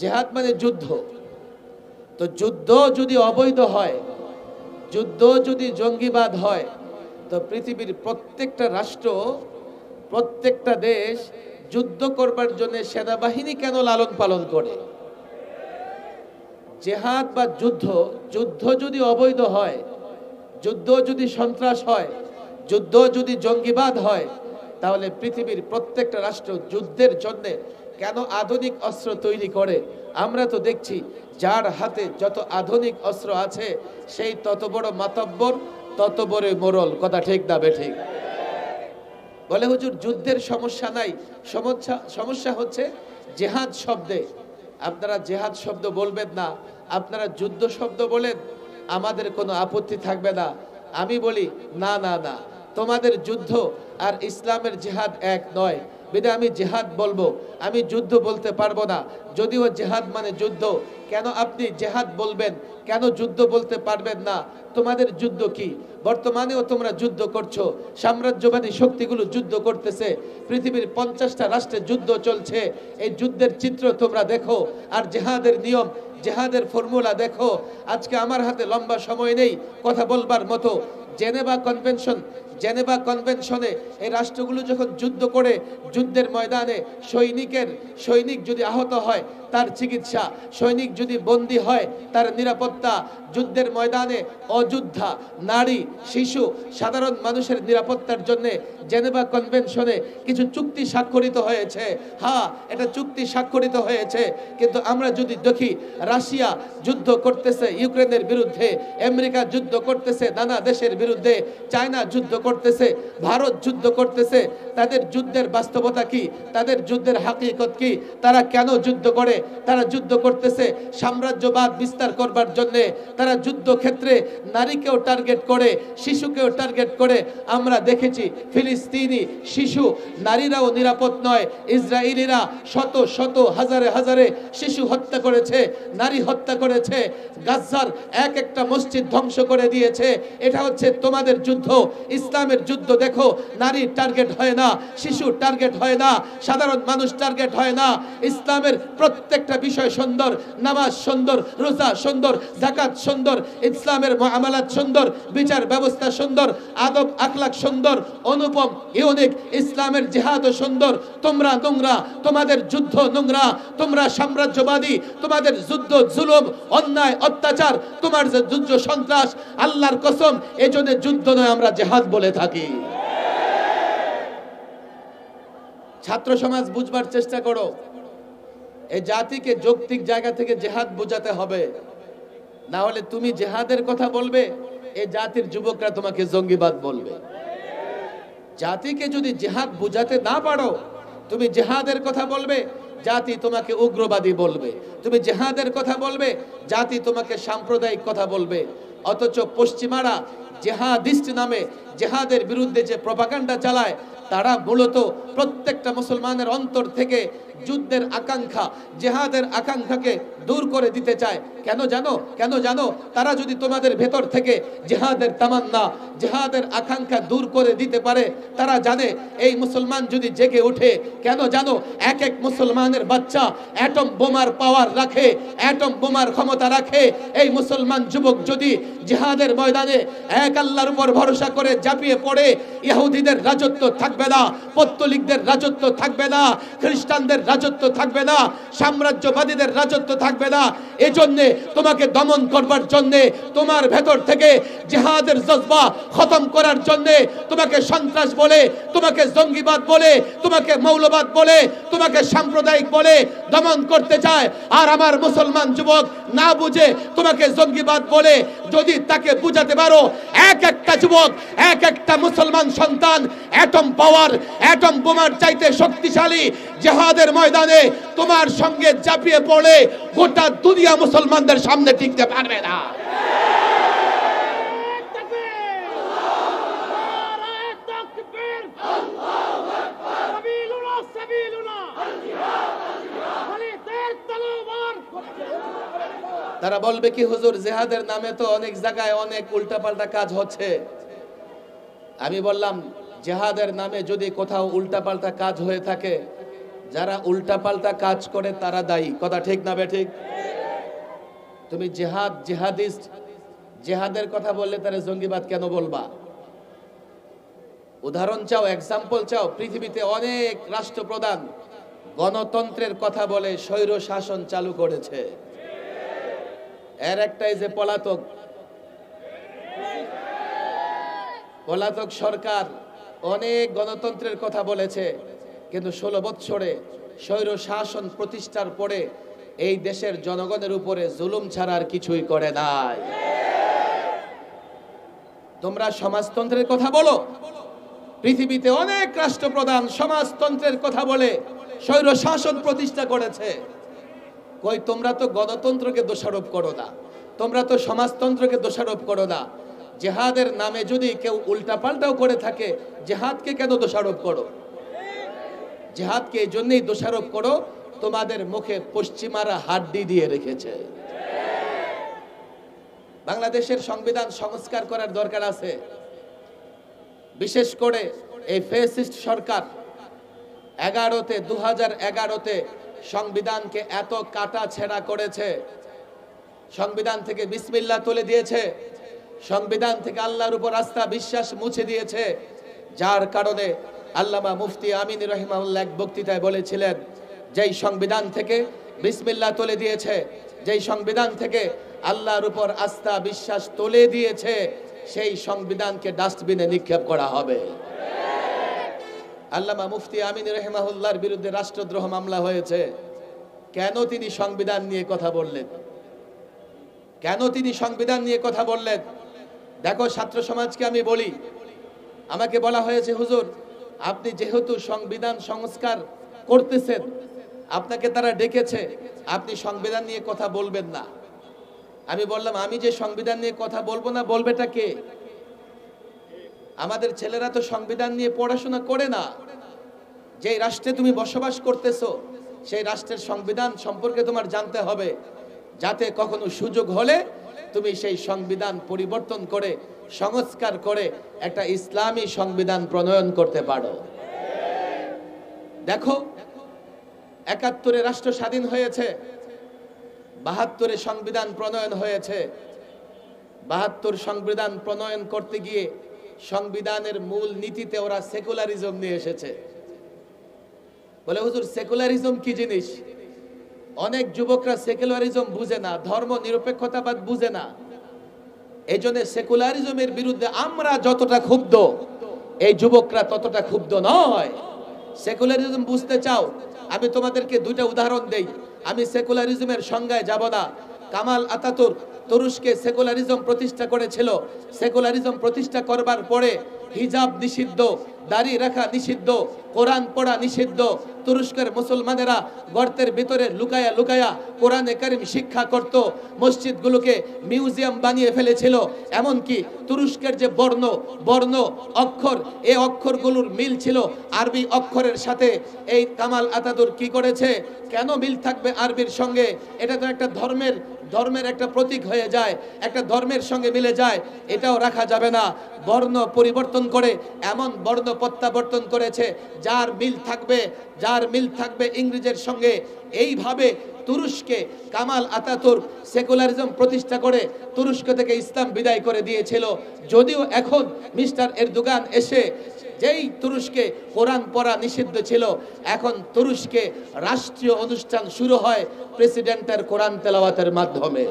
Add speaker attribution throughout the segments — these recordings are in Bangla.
Speaker 1: জেহাদ মানে যুদ্ধ। তো যুদ্ধ যদি অবৈধ হয়, যুদ্ধ যদি জঙ্গিবাদ হয়, তো পৃথিবীর প্রত্যেকটা রাষ্ট্র, প্রত্যেকটা দেশ যুদ্ধ করবার জন্য সেনাবাহিনী কেন লালন পালন করে? জেহাদ বা যুদ্ধ যুদ্ধ যদি অবৈধ হয়, যুদ্ধ যদি সন্ত্রাস হয়, যুদ্ধ যদি জঙ্গিবাদ হয়, তাহলে পৃথিবীর প্রত্যেকটা রাষ্ট্র যুদ্ধের জন্য কেন আধুনিক অস্ত্র তৈরি করে? আমরা তো দেখছি যার হাতে যত আধুনিক অস্ত্র আছে, সেই তত বড় মাতব্বর, তত বড় মোরল। কথা ঠিক দাবে ঠিক? বলে হুজুর, যুদ্ধের সমস্যা নাই। সমস্যা সমস্যা হচ্ছে জেহাদ শব্দে। আপনারা জেহাদ শব্দ বলবেন না। আপনারা যুদ্ধ শব্দ বলেন, আমাদের কোনো আপত্তি থাকবে না। আমি বলি, না না না। তোমাদের যুদ্ধ আর ইসলামের জেহাদ এক নয়। বিদে আমি জেহাদ বলব, আমি যুদ্ধ বলতে পারব না। যদিও জেহাদ মানে যুদ্ধ, কেন আপনি জেহাদ বলবেন? কেন যুদ্ধ বলতে পারবেন না? তোমাদের যুদ্ধ কি? বর্তমানেও তোমরা যুদ্ধ করছ। সাম্রাজ্যবাদী শক্তিগুলো যুদ্ধ করতেছে। পৃথিবীর পঞ্চাশটা রাষ্ট্রে যুদ্ধ চলছে। এই যুদ্ধের চিত্র তোমরা দেখো। আর জেহাদের নিয়ম, জেহাদের ফর্মুলা দেখো। আজকে আমার হাতে লম্বা সময় নেই কথা বলবার মতো। জেনেভা কনভেনশন জেনেভা কনভেনশনে এই রাষ্ট্রগুলো যখন যুদ্ধ করে যুদ্ধের ময়দানে সৈনিকের সৈনিক যদি আহত হয় তার চিকিৎসা। সৈনিক যদি বন্দী হয়, তার নিরাপত্তা যুদ্ধের ময়দানে অযোধ্যা নারী, শিশু, সাধারণ মানুষের নিরাপত্তার জন্য জেনেভা কনভেনশনে কিছু চুক্তি স্বাক্ষরিত হয়েছে। হ্যাঁ এটা চুক্তি স্বাক্ষরিত হয়েছে। কিন্তু আমরা যদি দেখি, রাশিয়া যুদ্ধ করতেছে ইউক্রেনের বিরুদ্ধে, আমেরিকা যুদ্ধ করতেছে নানা দেশের বিরুদ্ধে, চায়না যুদ্ধ করতেছে, ভারত যুদ্ধ করতেছে, তাদের যুদ্ধের বাস্তবতা কি? তাদের যুদ্ধের হাকিকত কি? তারা কেন যুদ্ধ করে? তারা যুদ্ধ করতেছে। সাম্রাজ্যবাদ বিস্তার করবার জন্যে তারা যুদ্ধ ক্ষেত্রে নারীকেও টার্গেট করে, শিশুকেও টার্গেট করে। আমরা দেখেছি ফিলিস্তিনি শিশু, নারীরাও নিরাপদ নয়। ইসরায়েলিরা শত শত, হাজারে হাজারে শিশু হত্যা করেছে, নারী হত্যা করেছে। গাজার এক একটা মসজিদ ধ্বংস করে দিয়েছে। এটা হচ্ছে তোমাদের যুদ্ধ। ইসলামের যুদ্ধ দেখো, নারী টার্গেট হয় না, শিশু টার্গেট হয় না, সাধারণ মানুষ টার্গেট হয় না। ইসলামের প্রত্যেকটা বিষয় সুন্দর, নামাজ সুন্দর, রোজা সুন্দর জাকাত সুন্দর, ইসলামের মুআমালাত সুন্দর, বিচার ব্যবস্থা সুন্দর, আদব, আখলাক সুন্দর, অনুপম, ইউনিক, ইসলামের জিহাদও সুন্দর। তোমরা নোংরা, তোমাদের যুদ্ধ নোংরা, তোমরা সাম্রাজ্যবাদী, তোমাদের যুদ্ধ জুলুম, অন্যায়, অত্যাচার, তোমার যে যুদ্ধ সন্ত্রাস, আল্লাহর কসম, এজন্য যুদ্ধ নয়, আমরা জেহাদ বলে থাকি। ছাত্র সমাজ বুঝবার চেষ্টা করো। এই জাতিকে যৌক্তিক জায়গা থেকে জেহাদ বোঝাতে হবে। না হলে তুমি জেহাদের কথা বলবে এই জাতির যুবকরা তোমাকে জঙ্গিবাদ বলবে। জাতিকে যদি জেহাদ বোঝাতে না পারো, তুমি জেহাদের কথা বলবে, জাতি তোমাকে উগ্রবাদী বলবে। তুমি জেহাদের কথা বলবে, জাতি তোমাকে সাম্প্রদায়িক কথা বলবে। অথচ পশ্চিমারা জেহাদিস্ট নামে জেহাদের বিরুদ্ধে যে প্রপাগান্ডা চালায়, তারা মূলত প্রত্যেকটা মুসলমানের অন্তর থেকে যুদ্ধের আকাঙ্ক্ষা, জেহাদের আকাঙ্ক্ষাকে দূর করে দিতে চায়। কেন জানো? কেন জানো? তারা যদি তোমাদের ভেতর থেকে জেহাদের তামান্না, জেহাদের আকাঙ্ক্ষা দূর করে দিতে পারে, তারা জানে এই মুসলমান যদি জেগে ওঠে, কেন জানো? এক এক মুসলমানের বাচ্চা অ্যাটম বোমার পাওয়ার রাখে, অ্যাটম বোমার ক্ষমতা রাখে। এই মুসলমান যুবক যদি জেহাদের ময়দানে এক আল্লাহর উপর ভরসা করে ঝাঁপিয়ে পড়ে, ইহুদিদের রাজত্ব থাকবে না, পত্তলিকদের রাজত্ব থাকবে না, খ্রিস্টানদের রাজত্ব থাকবে না, সাম্রাজ্যবাদীদের রাজত্ব থাকবে না। এজন্যে তোমাকে দমন করবার জন্যে, তোমার ভেতর থেকে জেহাদের জজবা খতম করার জন্যে তোমাকে সন্ত্রাস বলে, তোমাকে জঙ্গিবাদ বলে, তোমাকে মৌলবাদ বলে, তোমাকে সাম্প্রদায়িক বলে দমন করতে চায়। আর আমার মুসলমান যুবক না বুঝে তোমাকে জঙ্গিবাদ বলে যদি তাকে বুঝাতে পারো, এক একটা যুবক, এক একটা মুসলমান সন্তান অ্যাটম পাওয়ার অ্যাটম বোমার চাইতে শক্তিশালী জেহাদের ময়দানে তোমার সঙ্গে চাপিয়ে পড়ে গোটা দুনিয়া মুসলমানদের সামনে টিকতে পারবে না। তারা বলবে কি, হুজুর, জেহাদের নামে তো অনেক জায়গায় অনেক উল্টাপাল্টা কাজ হচ্ছে। আমি বললাম, জেহাদের নামে যদি কোথাও উল্টাপাল্টা কাজ হয়ে থাকে, যারা উল্টাপাল্টা কাজ করে তারা দায়ী। কথা ঠিক না ঠিক? তুমি জেহাদ, জেহাদিস্ট, জেহাদের কথা বললে তারা জঙ্গিবাদ কেন বলবা? উদাহরণ চাও এক্সাম্পল চাও, পৃথিবীতে অনেক রাষ্ট্রপ্রধান গণতন্ত্রের কথা বলে স্বৈর শাসন চালু করেছে। এর একটাই যে পলাতক। পলাতক সরকার অনেক গণতন্ত্রের কথা বলেছে, কিন্তু ষোলো বৎসরে স্বৈর শাসন প্রতিষ্ঠার পরে এই দেশের জনগণের উপরে জুলুম ছাড়া আর কিছুই করে নাই। তোমরা সমাজতন্ত্রের কথা বলো। পৃথিবীতে অনেক রাষ্ট্রপ্রধান সমাজতন্ত্রের কথা বলে স্বৈর শাসন প্রতিষ্ঠা করেছে। কই, তোমরা তো গণতন্ত্রকে দোষারোপ করো না। তোমরা তো সমাজতন্ত্রকে দোষারোপ করো না। জেহাদের নামে যদি কেউ উল্টাপাল্টাও করে থাকে, জেহাদকে কেন দোষারোপ করো? জেহাদকে এই জন্যই দোষারোপ করো, তোমাদের মুখে পশ্চিমারা হাড্ডি দিয়ে রেখেছে। বাংলাদেশের সংবিধান সংস্কার করার দরকার আছে। বিশেষ করে এই ফেসিস্ট সরকার এগারোতে দু হাজার এগারোতে সংবিধানকে এত কাটা ছেঁড়া করেছে। সংবিধান থেকে বিসমিল্লা তুলে দিয়েছে। সংবিধান থেকে আল্লাহর উপর আস্থা, বিশ্বাস মুছে দিয়েছে। যার কারণে আল্লামা মুফতি আমিন রহিমাউল্লাহ এক বক্তৃতায় বলেছিলেন, যেই সংবিধান থেকে বিসমিল্লা তুলে দিয়েছে, যেই সংবিধান থেকে আল্লাহর উপর আস্থা, বিশ্বাস তুলে দিয়েছে, সেই সংবিধানকে ডাস্টবিনে নিক্ষেপ করা হবে। আল্লামা মুফতি আমিন রহমাহুল্লাহর বিরুদ্ধে রাষ্ট্রদ্রোহ মামলা হয়েছে। কেন তিনি সংবিধান নিয়ে কথা বললেন? কেন তিনি সংবিধান নিয়ে কথা বললেন? দেখো, ছাত্র সমাজকে আমি বলি, আমাকে বলা হয়েছে, হুজুর, আপনি যেহেতু সংবিধান সংস্কার করতেছেন, আপনাকে তারা ডেকেছে, আপনি সংবিধান নিয়ে কথা বলবেন না। আমি বললাম, আমি যে সংবিধান নিয়ে কথা বলব না, বলবেটা কে? আমাদের ছেলেরা তো সংবিধান নিয়ে পড়াশোনা করে না। যেই রাষ্ট্রে তুমি বসবাস করতেছো, সেই রাষ্ট্রের সংবিধান সম্পর্কে তোমার জানতে হবে। যাতে কখনো সুযোগ হলে তুমি সেই সংবিধান পরিবর্তন করে, সংস্কার করে একটা ইসলামী সংবিধান প্রণয়ন করতে পারো। দেখো, একাত্তরে রাষ্ট্র স্বাধীন হয়েছে, বাহাত্তরে সংবিধান প্রণয়ন হয়েছে। বাহাত্তর সংবিধান প্রণয়ন করতে গিয়ে সংবিধানের মূল নীতিতে ওরা সেকুলারিজম নিয়ে এসেছে। বলে, হুজুর সেকুলারিজম কি জিনিস? অনেক যুবকরা সেকুলারিজম বুঝে না, ধর্ম নিরপেক্ষতাবাদ বুঝে না। এই জন্য সেকুলারিজমের বিরুদ্ধে আমরা যতটা ক্ষুব্ধ, এই যুবকরা ততটা ক্ষুব্ধ নয়। সেকুলারিজম বুঝতে চাও? আমি তোমাদেরকে দুইটা উদাহরণ দেই। আমি সেকুলারিজমের সংজ্ঞায় যাব না। কামাল আতাতুর তুরস্কে সেকুলারিজম প্রতিষ্ঠা করেছিল। সেকুলারিজম প্রতিষ্ঠা করবার পরে হিজাব নিষিদ্ধ। দাড়ি রাখা নিষিদ্ধ, কোরআন পড়া নিষিদ্ধ। তুরস্কের মুসলমানেরা গর্তের ভিতরে লুকায়া লুকায়া কোরআনে কারিম শিক্ষা করত। মসজিদগুলোকে মিউজিয়াম বানিয়ে ফেলেছিল। এমনকি তুরস্কের যে বর্ণ বর্ণ অক্ষর এই অক্ষরগুলোর মিল ছিল আরবি অক্ষরের সাথে। এই কামাল আতাদুর কি করেছে? কেন মিল থাকবে আরবির সঙ্গে? এটা তো একটা ধর্মের ধর্মের একটা প্রতীক হয়ে যায়। একটা ধর্মের সঙ্গে মিলে যায়। এটাও রাখা যাবে না। বর্ণ পরিবর্তন করে এমন বর্ণ প্রত্যাবর্তন করেছে, যার মিল থাকবে, যার মিল থাকবে ইংরেজের সঙ্গে। এইভাবে তুরস্কে কামাল আতাতুর্ক সেকুলারিজম প্রতিষ্ঠা করে তুরস্ক থেকে ইসলাম বিদায় করে দিয়েছিল। যদিও এখন মিস্টার এরদোগান এসে যেই তুরস্কে কোরআন পড়া নিষিদ্ধ ছিল, এখন তুরস্কে রাষ্ট্রীয় অনুষ্ঠান শুরু হয় প্রেসিডেন্টের কোরআন তেলাওয়াতের মাধ্যমে।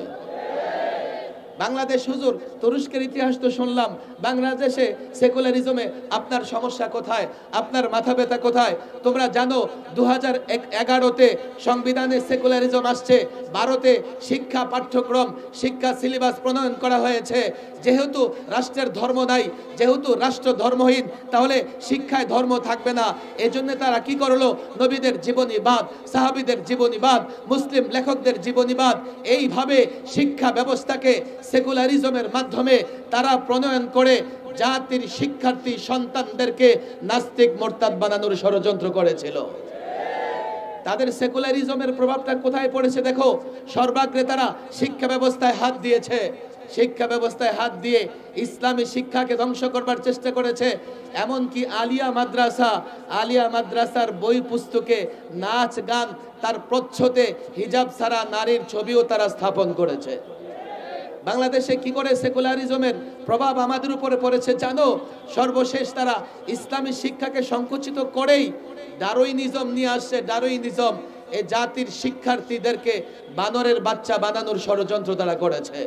Speaker 1: বাংলাদেশ হুজুর, তুরস্কের ইতিহাস তো শুনলাম। বাংলাদেশে সেকুলারিজমে আপনার সমস্যা কোথায়? আপনার মাথা ব্যথা কোথায়? তোমরা জানো দু হাজার এগারোতে সংবিধানে সেকুলারিজম আসছে। ভারতে শিক্ষা পাঠ্যক্রম, শিক্ষা সিলেবাস প্রণয়ন করা হয়েছে। যেহেতু রাষ্ট্রের ধর্ম নাই, যেহেতু রাষ্ট্র ধর্মহীন, তাহলে শিক্ষায় ধর্ম থাকবে না। এজন্য তারা কি করল? নবীদের জীবনীবাদ সাহাবিদের জীবনীবাদ মুসলিম লেখকদের জীবনীবাদ এইভাবে শিক্ষা ব্যবস্থাকে সেকুলারিজমের মাধ্যমে তারা প্রণয়ন করে জাতির শিক্ষার্থী সন্তানদেরকে নাস্তিক মোরতাদ বানানোর ষড়যন্ত্র করেছিল। তাদের সেকুলারিজমের প্রভাবটা কোথায় পড়েছে দেখো? সর্বাগ্রে তারা শিক্ষা ব্যবস্থায় হাত দিয়েছে। শিক্ষা ব্যবস্থায় হাত দিয়ে ইসলামী শিক্ষাকে ধ্বংস করবার চেষ্টা করেছে। এমনকি আলিয়া মাদ্রাসা, আলিয়া মাদ্রাসার বই পুস্তকে নাচ গান তার প্রচ্ছদে হিজাব ছাড়া নারীর ছবিও তারা স্থাপন করেছে। বাংলাদেশে কি করে সেকুলারিজমের প্রভাব আমাদের উপরে পড়েছে জানো? সর্বশেষ তারা ইসলামী শিক্ষাকে সংকুচিত করেই ডারুইনিজম নিয়ে আসছে ডারুইনিজম এ জাতির শিক্ষার্থীদেরকে বানরের বাচ্চা বানানোর ষড়যন্ত্র তারা করেছে।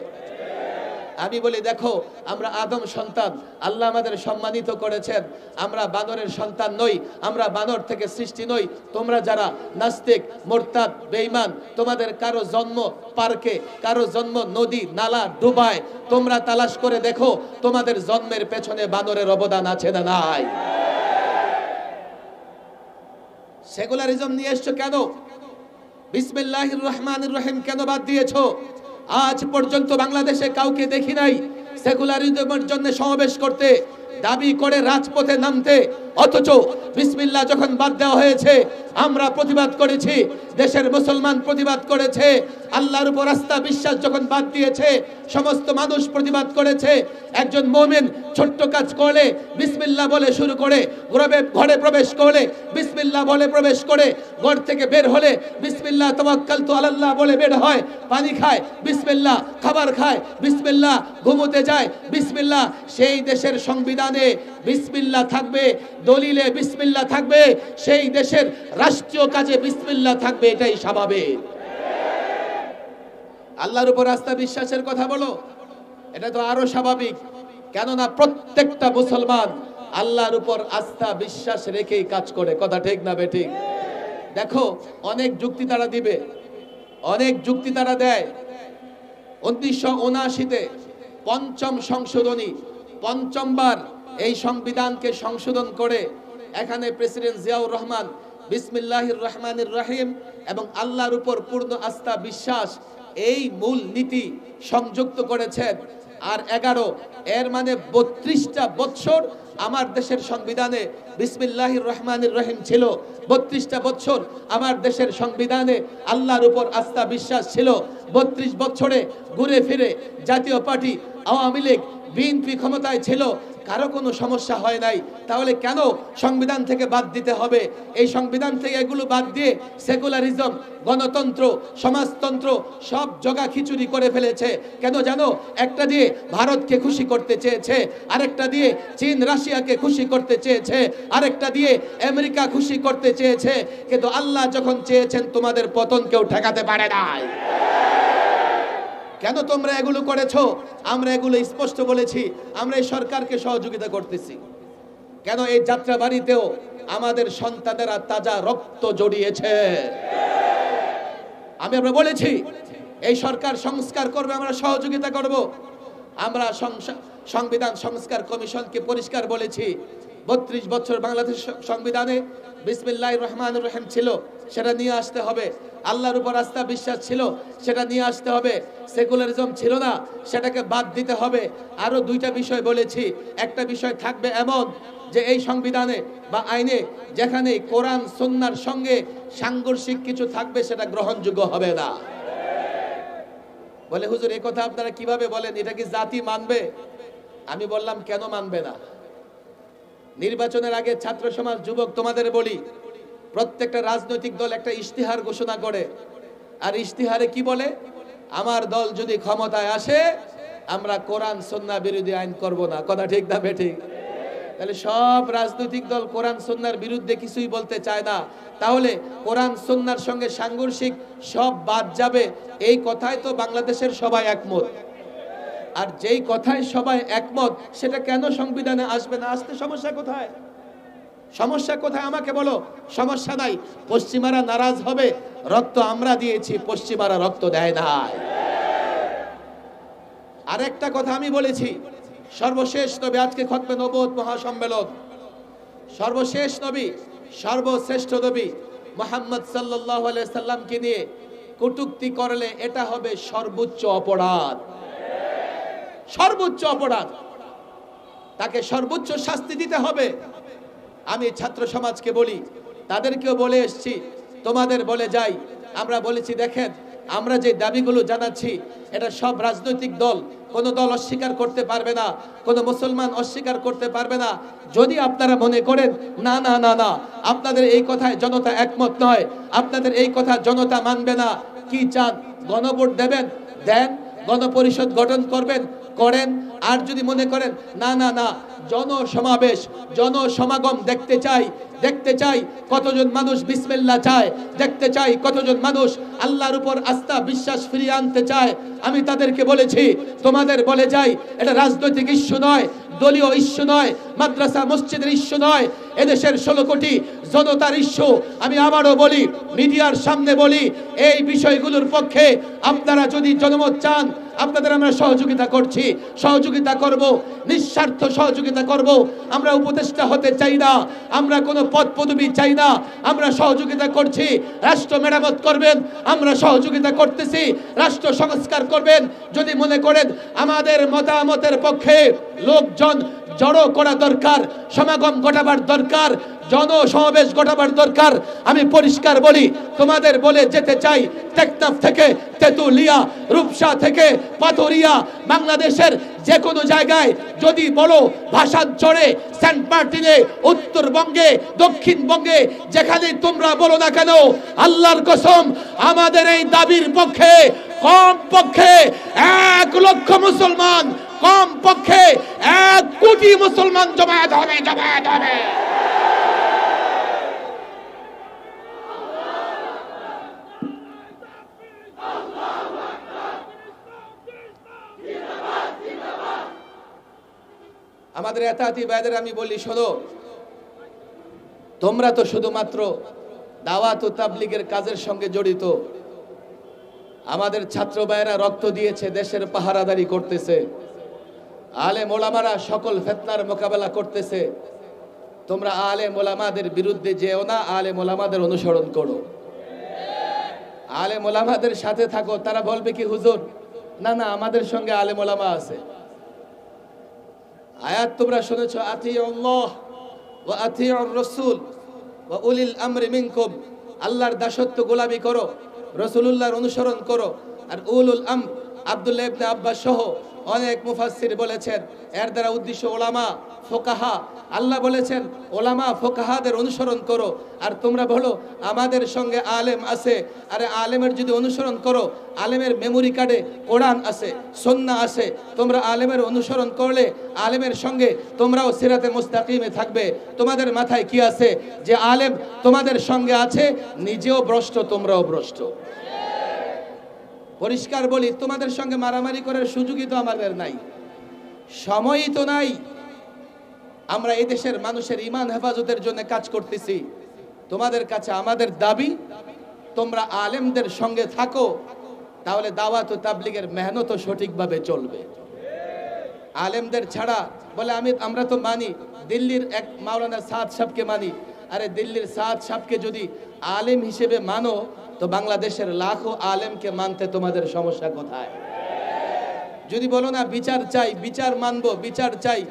Speaker 1: আমি বলি, দেখো, আমরা আদম সন্তান, আল্লাহ আমাদের সম্মানিত করেছেন। আমরা বানরের সন্তান নই, আমরা বানর থেকে সৃষ্টি নই। তোমরা যারা নাস্তিক, মোরতাদ, বেঈমান, তোমাদের কারও জন্ম পার্কে, কারও জন্ম নদী, নালা ডুবায় তোমরা তালাশ করে দেখো, তোমাদের জন্মের পেছনে বানরের অবদান আছে না নাই? সেকুলারিজম নিয়ে এসছো কেন? বিসমিল্লাহির রহমানির রহিম কেন বাদ দিয়েছ? আজ পর্যন্ত বাংলাদেশে কাউকে দেখি নাই সেকুলারিজমের জন্য সমাবেশ করতে দাবি করে রাজপথে নামতে অথচ বিসমিল্লাহ যখন বাদ দেওয়া হয়েছে, আমরা প্রতিবাদ করেছি, দেশের মুসলমান প্রতিবাদ করেছে, আল্লাহর উপর আস্থা বিশ্বাস যখন বাদ দিয়েছে, সমস্ত মানুষ প্রতিবাদ করেছে, একজন মোমেন ছোট্ট কাজ করলে বিসমিল্লা বলে শুরু করে ঘরে ঘরে প্রবেশ করলে বিসমিল্লা বলে প্রবেশ করে, ঘর থেকে বের হলে বিসমিল্লা তাওয়াক্কাল তো আল্লাহ বলে বের হয়, পানি খায় বিসমিল্লা খাবার খায় বিসমিল্লা ঘুমোতে যায় বিসমিল্লা সেই দেশের সংবিধানে বিসমিল্লাহ থাকবে, দলিলে বিসমিল্লাহ থাকবে, সেই দেশের রাষ্ট্রীয় কাজে বিসমিল্লাহ থাকবে, এটাই স্বাভাবিক। আল্লাহর উপর আস্থা বিশ্বাসের কথা বলো, এটা তো আরও স্বাভাবিক। কেননা প্রত্যেকটা মুসলমান আল্লাহর উপর আস্থা বিশ্বাস রেখেই কাজ করে, কথা ঠিক না বেঠিক? দেখো, অনেক যুক্তি তারা দিবে, অনেক যুক্তি তারা দেয়। উনিশশো উনআশিতে পঞ্চম সংশোধনী, পঞ্চমবার এই সংবিধানকে সংশোধন করে এখানে প্রেসিডেন্ট জিয়াউর রহমান বিসমিল্লাহির রহমানির রহিম এবং আল্লাহর উপর পূর্ণ আস্থা, বিশ্বাস এই মূল নীতি সংযুক্ত করেছেন। আর এগারো, এর মানে বত্রিশটা বৎসর আমার দেশের সংবিধানে বিসমিল্লাহির রহমানির রহিম ছিল। বত্রিশটা বৎসর আমার দেশের সংবিধানে আল্লাহর উপর আস্থা, বিশ্বাস ছিল। বত্রিশ বছরে ঘুরে ফিরে জাতীয় পার্টি, আওয়ামী লীগ বিএনপি ক্ষমতায় ছিল, কারও কোনো সমস্যা হয় নাই। তাহলে কেন সংবিধান থেকে বাদ দিতে হবে? এই সংবিধান থেকে এগুলো বাদ দিয়ে সেকুলারিজম, গণতন্ত্র, সমাজতন্ত্র সব জগা খিচুড়ি করে ফেলেছে। কেন জানো? একটা দিয়ে ভারতকে খুশি করতে চেয়েছে, আরেকটা দিয়ে চীন, রাশিয়াকে খুশি করতে চেয়েছে, আরেকটা দিয়ে আমেরিকা খুশি করতে চেয়েছে। কিন্তু আল্লাহ যখন চেয়েছেন, তোমাদের পতন কেউ ঠেকাতে পারে নাই। কেন তোমরা এগুলো করেছ? আমরা এগুলো স্পষ্ট বলেছি। আমরা এই সরকারকে সহযোগিতা করতেছি। কেন এই যাত্রা বাড়িতেও আমাদের সন্তানেরা তাজা রক্ত জড়িয়েছে? আমি আমরা বলেছি, এই সরকার সংস্কার করবে, আমরা সহযোগিতা করব। আমরা সংবিধান সংস্কার কমিশনকে পরিষ্কার বলেছি। বত্রিশ বছর বাংলাদেশ সংবিধানে বিসমিল্লাহ রহমান রহিম ছিল। সেটা নিয়ে আসতে হবে। আল্লাহর উপর আস্থা বিশ্বাস ছিল, সেটা নিয়ে আসতে হবে। সেকুলারিজম ছিল না, সেটাকে বাদ দিতে হবে। আরও দুইটা বিষয় বলেছি। একটা বিষয় থাকবে এমন যে এই সংবিধানে বা আইনে যেখানে কোরআন সন্ন্যার সঙ্গে সাংঘর্ষিক কিছু থাকবে, সেটা গ্রহণযোগ্য হবে না। বলে, হুজুর, এ কথা আপনারা কীভাবে বলেন? এটা কি জাতি মানবে? আমি বললাম, কেন মানবে না? নির্বাচনের আগে ছাত্র সমাজ, যুবক, তোমাদের বলি প্রত্যেকটা রাজনৈতিক দল একটা ইশতিহার ঘোষণা করে। আর ইশতিহারে কি বলে? আমার দল যদি ক্ষমতায় আসে, আমরা কোরআন সন্না বিরোধী আইন করব না। কথা ঠিক না বেঠিক তাহলে সব রাজনৈতিক দল কোরআন সন্ন্যার বিরুদ্ধে কিছুই বলতে চায় না। তাহলে কোরআন সন্ন্যার সঙ্গে সাংঘর্ষিক সব বাদ যাবে। এই কথায় তো বাংলাদেশের সবাই একমত। আর যেই কথায় সবাই একমত, সেটা কেন সংবিধানে আসবে না? আসতে সমস্যা কোথায়? সমস্যা কোথায় আমাকে বলো? সমস্যা নাই। পশ্চিমারা নারাজ হবে। রক্ত আমরা দিয়েছি, পশ্চিমারা রক্ত দেয় নাই। আরেকটা কথা আমি বলেছি, সর্বশেষ নবী, আজকে খতমে নবদ মহাসম্মেলন। সর্বশেষ নবী, সর্বশ্রেষ্ঠ নবী মোহাম্মদ সাল্লাহ সাল্লামকে নিয়ে কটুক্তি করলে এটা হবে সর্বোচ্চ অপরাধ। সর্বোচ্চ অপরাধ। তাকে সর্বোচ্চ শাস্তি দিতে হবে। আমি ছাত্র সমাজকে বলি, তাদেরকেও বলে এসছি, তোমাদের বলে যাই। আমরা বলেছি, দেখেন, আমরা যে দাবিগুলো জানাচ্ছি, এটা সব রাজনৈতিক দল, কোনো দল অস্বীকার করতে পারবে না, কোনো মুসলমান অস্বীকার করতে পারবে না। যদি আপনারা মনে করেন, না না না না, আপনাদের এই কথায় জনতা একমত নয়, আপনাদের এই কথা জনতা মানবে না, কি চান? গণভোট দেবেন? দেন, গণপরিষদ গঠন করবেন করেন আর যদি মনে করেন না না না জনসমাবেশ জনসমাগম দেখতে চাই দেখতে চাই কতজন মানুষ বিসমিল্লা চায়। দেখতে চাই কতজন মানুষ আল্লাহর উপর আস্থা, বিশ্বাস ফিরিয়ে আনতে চায়। আমি তাদেরকে বলেছি, তোমাদের বলে যাই, এটা রাজনৈতিক ইস্যু নয়, দলীয় ইস্যু নয়, মাদ্রাসা, মসজিদের ইস্যু নয়, এদেশের ষোলো কোটি জনতার ইস্যু। আমি আবারও বলি, মিডিয়ার সামনে বলি, এই বিষয়গুলোর পক্ষে আপনারা যদি জনমত চান, আপনাদের আমরা সহযোগিতা করছি। সহযোগিতা করব, নিঃস্বার্থ সহযোগিতা করব। আমরা উপদেষ্টা হতে চাই না। আমরা কোনো পদ পদবি চাই না। আমরা সহযোগিতা করছি, রাষ্ট্র মেরামত করবেন, আমরা সহযোগিতা করতেছি, রাষ্ট্র সংস্কার করবেন। যদি মনে করেন, আমাদের মতামতের পক্ষে লোকজন জড়ো করা দরকার, সমাগম ঘটাবার দরকার, জনসমাবেশ ঘটাবার দরকার। আমি পরিষ্কার বলি, তোমাদের বলে যেতে চাই, টেকনাফ থেকে তেতুলিয়া, রূপসা থেকে পাথরিয়া, বাংলাদেশের যে কোনো জায়গায় যদি বলো ভাষাঞ্চলে সেন্ট মার্টিনে, উত্তরবঙ্গে, দক্ষিণবঙ্গে, যেখানে তোমরা বলো না কেন, আল্লাহর কসম, আমাদের এই দাবির পক্ষে কম পক্ষে এক লক্ষ মুসলমান কম পক্ষে এক কোটি মুসলমান জমায়েত হবে জমায়েত হবে। আমাদের এতাতি ভাইদের আমি বলি, শোনো, তোমরা তো শুধুমাত্র দাওয়াত ও তাবলিগের কাজের সঙ্গে জড়িত। আমাদের ছাত্র ভাইয়েরা রক্ত দিয়েছে, দেশের পাহারাদারি করতেছে। আলে মোলামারা সকল ফেতনার মোকাবেলা করতেছে। তোমরা আলে মোলামাদের বিরুদ্ধে যেও না, আলে মোলামাদের অনুসরণ করো। আলে মোলামাদের সাথে থাকো, তারা বলবে কি, হুজুর, না না, আমাদের সঙ্গে আলে মোলামা আছে। আয়াত তোমরা শুনেছো আতি ও আতি রসুল ও উলিল আমরি মিনকুম। আল্লাহর দাসত্ব গোলামি করো, রসুলুল্লাহর অনুসরণ করো। আর উলুল আম আব্দুল্লাহ ইবনে আব্বাস সহ অনেক মুফাসসির বলেছেন, এর দ্বারা উদ্দেশ্য ওলামা, ফোকাহা। আল্লাহ বলেছেন, ওলামা, ফোকাহাদের অনুসরণ করো। আর তোমরা বলো, আমাদের সঙ্গে আলেম আছে? আরে আলেমের যদি অনুসরণ করো, আলেমের মেমোরি কার্ডে কোরআন আছে সন্না আছে। তোমরা আলেমের অনুসরণ করলে, আলেমের সঙ্গে তোমরাও সিরাতে মুস্তাকিমে থাকবে। তোমাদের মাথায় কি আছে? যে আলেম তোমাদের সঙ্গে আছে, নিজেও ভ্রষ্ট, তোমরাও ভ্রষ্ট। পরিষ্কার বলি, তোমাদের সঙ্গে মারামারি করার সুযোগই তো আমাদের নাই। সময়ই তো নাই। আমরা এই দেশের মানুষের ইমান হেফাজতের জন্য কাজ করতেছি। তোমাদের কাছে আমাদের দাবি, তোমরা আলেমদের সঙ্গে থাকো, তাহলে দাওয়াত ও তাবলিগের মেহনত সঠিকভাবে চলবে। আলেমদের ছাড়া বলে, আমি, আমরা তো মানি, দিল্লির এক মাওলানা সাদ সাহকে মানি। আরে, দিল্লির সাদ সাহকে যদি আলেম হিসেবে মানো তো বাংলাদেশের লাখো আলেমকে মানতে তোমাদের সমস্যা কোথায়? যদি বলো না, বিচার চাই, বিচার মানবো, বিচার চাই।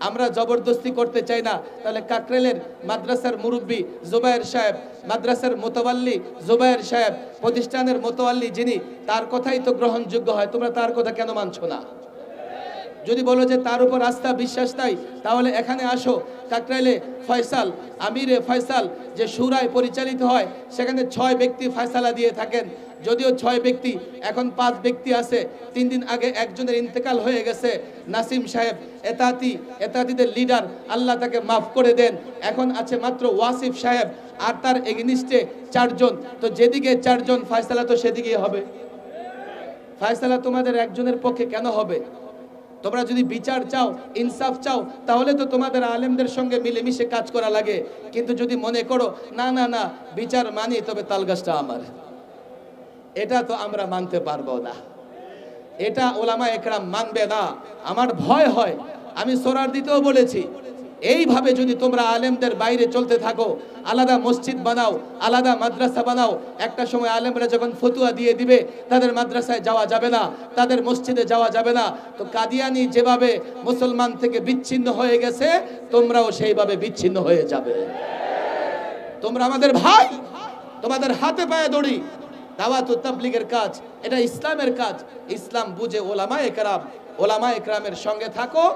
Speaker 1: আমরা জবরদস্তি করতে চাই না। তাহলে কাকরেলের মাদ্রাসার মুরব্বী জুবায়ের সাহেব, মাদ্রাসার মোতাবাল্লি জুবায়ের সাহেব, প্রতিষ্ঠানের মোতাবাল্লি যিনি, তার কথাই তো গ্রহণযোগ্য হয়। তোমরা তার কথা কেন মানছো না? যদি বলো যে তার উপর আস্থা, বিশ্বাস নাই, তাহলে এখানে আসো। কাকরাইলে ফয়সাল, আমিরে ফয়সাল যে সুরায় পরিচালিত হয়, সেখানে ছয় ব্যক্তি ফয়সালা দিয়ে থাকেন। যদিও ছয় ব্যক্তি, এখন পাঁচ ব্যক্তি আছে। তিন দিন আগে একজনের ইন্তেকাল হয়ে গেছে, নাসিম সাহেব। এতাতি, এতাতিদের লিডার, আল্লাহ তাকে মাফ করে দেন। এখন আছে মাত্র ওয়াসিফ সাহেব আর তার এগনিস্টে চারজন। তো যেদিকে চারজন, ফয়সালা তো সেদিকেই হবে। ফয়সালা তোমাদের একজনের পক্ষে কেন হবে? তোমরা যদি বিচার চাও, ইনসাফ চাও, তাহলে তো তোমাদের আলেমদের সঙ্গে মিলেমিশে কাজ করা লাগে। কিন্তু যদি মনে করো, না না না, বিচার মানি, তবে তালগাছটা আমার। এটা তো আমরা মানতে পারব না। এটা ওলামা একরাম মানবে না। আমার ভয় হয়। আমি সোরার দিতেও বলেছি এইভাবে যদি তোমরা আলেমদের বাইরে চলতে থাকো, আলাদা মসজিদ বানাও, আলাদা মাদ্রাসা বানাও, একটা সময় আলেমরা যখন ফতুয়া দিয়ে দিবে, তাদের মাদ্রাসায় যাওয়া যাবে না, তাদের মসজিদে যাওয়া যাবে না। তো কাদিয়ানি যেভাবে মুসলমান থেকে বিচ্ছিন্ন হয়ে গেছে, তোমরাও সেইভাবে বিচ্ছিন্ন হয়ে যাবে। তোমরা আমাদের ভাই, তোমাদের হাতে পায়ে দড়ি। দাওয়াত তাবলিগের কাজ, এটা ইসলামের কাজ। ইসলাম বুঝে ওলামা একরাম ওলামা একরামের সঙ্গে থাকো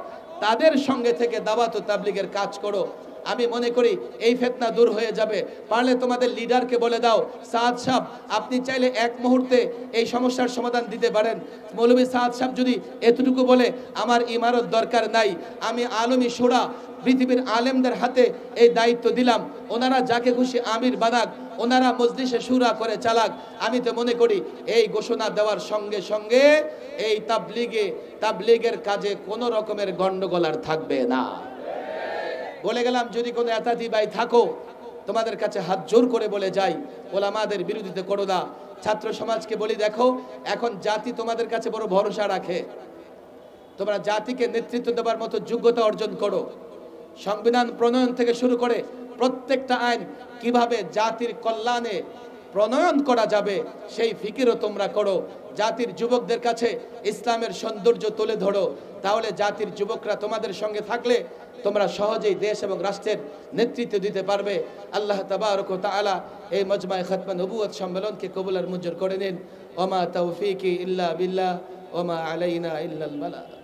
Speaker 1: তাদের সঙ্গে থেকে দাবাত তাবলিগের কাজ করো। আমি মনে করি এই ফেতনা দূর হয়ে যাবে। পারলে তোমাদের লিডারকে বলে দাও, সাদ সাহেব, আপনি চাইলে এক মুহূর্তে এই সমস্যার সমাধান দিতে পারেন। মৌলভী সাদ সাহেব যদি এতটুকু বলে, আমার ইমারত দরকার নাই, আমি আলমী সুরা, পৃথিবীর আলেমদের হাতে এই দায়িত্ব দিলাম। ওনারা যাকে খুশি আমির বানাক, ওনারা মজলিসে সুরা করে চালাক। আমি তো মনে করি এই ঘোষণা দেওয়ার সঙ্গে সঙ্গে এই তাবলিগে, তাবলিগের কাজে কোনো রকমের গন্ডগোল আর থাকবে না। বলে গেলাম, যদি কোনো এতাতি ভাই থাকো, তোমাদের কাছে হাত জোর করে বলে যাই, ওলামাদের বিরোধিতা করো না। ছাত্র সমাজকে বলি, দেখো, এখন জাতি তোমাদের কাছে বড় ভরসা রাখে। তোমরা জাতিকে নেতৃত্ব দেওয়ার মতো যোগ্যতা অর্জন করো। সংবিধান প্রণয়ন থেকে শুরু করে প্রত্যেকটা আইন কীভাবে জাতির কল্যাণে প্রণয়ন করা যাবে, সেই ফিকিরও তোমরা করো। জাতির যুবকদের কাছে ইসলামের সৌন্দর্য তুলে ধরো। তাহলে জাতির যুবকরা তোমাদের সঙ্গে থাকলে তোমরা সহজেই দেশ এবং রাষ্ট্রের নেতৃত্ব দিতে পারবে। আল্লাহ তাবারক তালা এই মজমায় খতমা নবুয়ত সম্মেলনকে কবুলার মঞ্জুর করে নিন। ওমা তৌফিকি ইল্লা বিল্লাহ ওমা আলাইনা ইল্লাল বালাগ